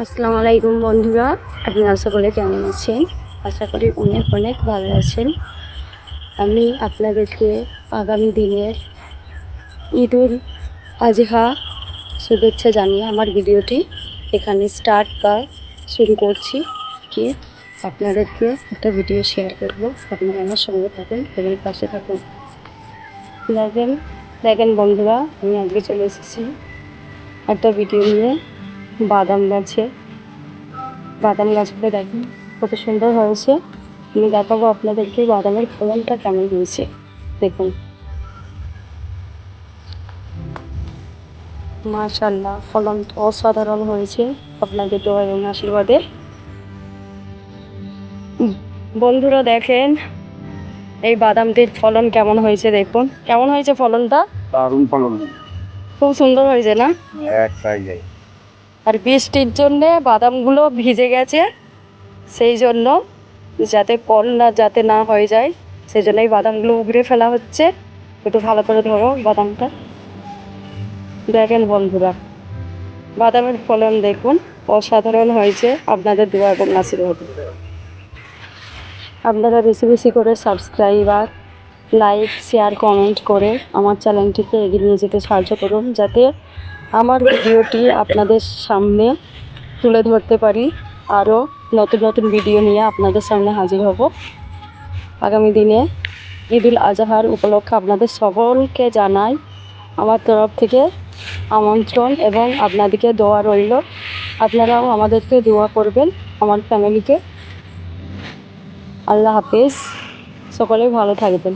আসসালামু আলাইকুম বন্ধুরা আপনারা সকলে কেমন আছেন? আশা করি অনেক অনেক ভালো আছেন। আমি আপনাদেরকে আগামী দিনের ঈদুল আজহা শুভেচ্ছা জানিয়ে আমার ভিডিওটি এখানে স্টার্ট বা শুরু করছি। কি আপনাদেরকে একটা ভিডিও শেয়ার করব। আপনারা আমার সঙ্গে থাকুন এবং পাশে থাকুন। দেখেন দেখেন বন্ধুরা, আমি আজকে চলে এসেছি। একটা ভিডিও নিয়ে বাদাম গাছে। বাদাম গাছগুলো দেখুন কত সুন্দর হয়েছে। আমি দেখাবো আপনাদেরকে বাদামের ফলনটা কেমন হয়েছে। দেখুন। মাশাল্লাহ ফলন অসাধারণ হয়েছে আপনাদের দোয়া এবং আশীর্বাদে। বন্ধুরা দেখেন এই বাদামটির ফলন কেমন হয়েছে দেখুন। কেমন হয়েছে ফলনটা? দারুণ ফলন। খুব সুন্দর হয়েছে না? এক সাইজে। আর বৃষ্টির জন্যে বাদামগুলো ভিজে গেছে, সেই জন্য যাতে কল না, যাতে না হয়ে যায়, সেই জন্য এই বাদামগুলো উগড়ে ফেলা হচ্ছে। একটু ভালো করে ধরো বাদামটা। দেখেন বন্ধুরা, বাদামের ফলন দেখুন, অসাধারণ হয়েছে আপনাদের দোয়া এবং আশীর্বাদ আপনারা বেশি বেশি করে সাবস্ক্রাইবার লাইক শেয়ার কমেন্ট করে আমার চ্যানেলটিকে এগিয়ে নিয়ে যেতে সাহায্য করুন যাতে আমার ভিডিওটি আপনাদের সামনে তুলে ধরতে পারি। আরও নতুন নতুন ভিডিও নিয়ে আপনাদের সামনে হাজির হব। আগামী দিনে ঈদুল আজহার উপলক্ষে আপনাদের সকলকে জানাই আমার তরফ থেকে আমন্ত্রণ এবং আপনাদেরকে দোয়া রইল। আপনারাও আমাদেরকে দোয়া করবেন, আমার ফ্যামিলিকে আল্লাহ হাফেজ। সকলে ভালো থাকবেন।